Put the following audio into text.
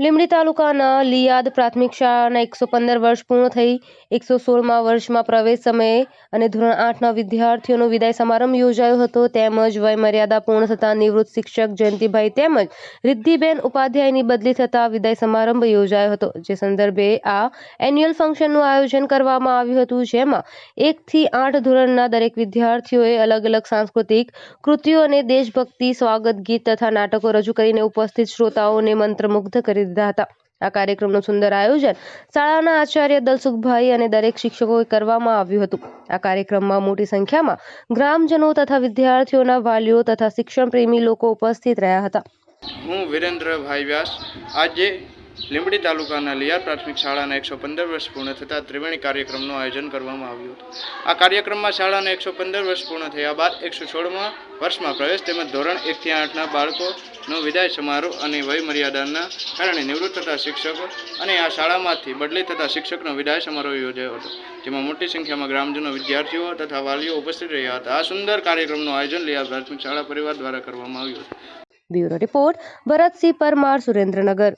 લીંબડી તાલુકાના લિયાદ પ્રાથમિક શાળાના એકસો પંદર વર્ષ પૂર્ણ થઈ, એકસો સોળમાં વર્ષમાં પ્રવેશ સમયે અને ધોરણ આઠના વિદ્યાર્થીઓનો વિદાય સમારંભ યોજાયો હતો. તેમજ વય મર્યાદા પૂર્ણ થતાં નિવૃત્ત શિક્ષક જયંતિભાઈ તેમજ રિદ્ધિબેન ઉપાધ્યાયની બદલી થતાં વિદાય સમારંભ યોજાયો હતો, જે સંદર્ભે આ એન્યુઅલ ફંક્શનનું આયોજન કરવામાં આવ્યું હતું, જેમાં એકથી આઠ ધોરણના દરેક વિદ્યાર્થીઓએ અલગ અલગ સાંસ્કૃતિક કૃતિઓ અને દેશભક્તિ સ્વાગત ગીત તથા નાટકો રજૂ કરીને ઉપસ્થિત શ્રોતાઓને મંત્રમુગ્ધ કરી દીધા હતા. આ કાર્યક્રમનું સુંદર આયોજન શાળાના આચાર્ય દલસુખભાઈ અને દરેક શિક્ષકોએ કરવામાં આવ્યું હતું. આ કાર્યક્રમમાં મોટી સંખ્યામાં ગ્રામજનો તથા વિદ્યાર્થીઓના વાલીઓ તથા શિક્ષણ પ્રેમી લોકો ઉપસ્થિત રહ્યા હતા. હું વિરેન્દ્રભાઈ વ્યાસ. આજે લીંબડી તાલુકાના લિયાર પ્રાથમિક શાળાના એકસો પંદર વર્ષ પૂર્ણ થતાં ત્રિવેણી કાર્યક્રમનું આયોજન કરવામાં આવ્યું હતું. આ કાર્યક્રમમાં શાળાના એકસો પંદર વર્ષ પૂર્ણ થયા બાદ એકસો સોળમાં વર્ષમાં પ્રવેશ તેમજ ધોરણ એકથી આઠના બાળકોનો વિદાય સમારોહ અને વયમર્યાદાના કારણે નિવૃત્ત થતા શિક્ષકો અને આ શાળામાંથી બદલી થતા શિક્ષકનો વિદાય સમારોહ યોજાયો હતો. જેમાં મોટી સંખ્યામાં ગ્રામજનો, વિદ્યાર્થીઓ તથા વાલીઓ ઉપસ્થિત રહ્યા હતા. આ સુંદર કાર્યક્રમનું આયોજન લિયાર પ્રાથમિક શાળા પરિવાર દ્વારા કરવામાં આવ્યું હતું. Bureau report, Bharatsinh Parmar, Surendranagar.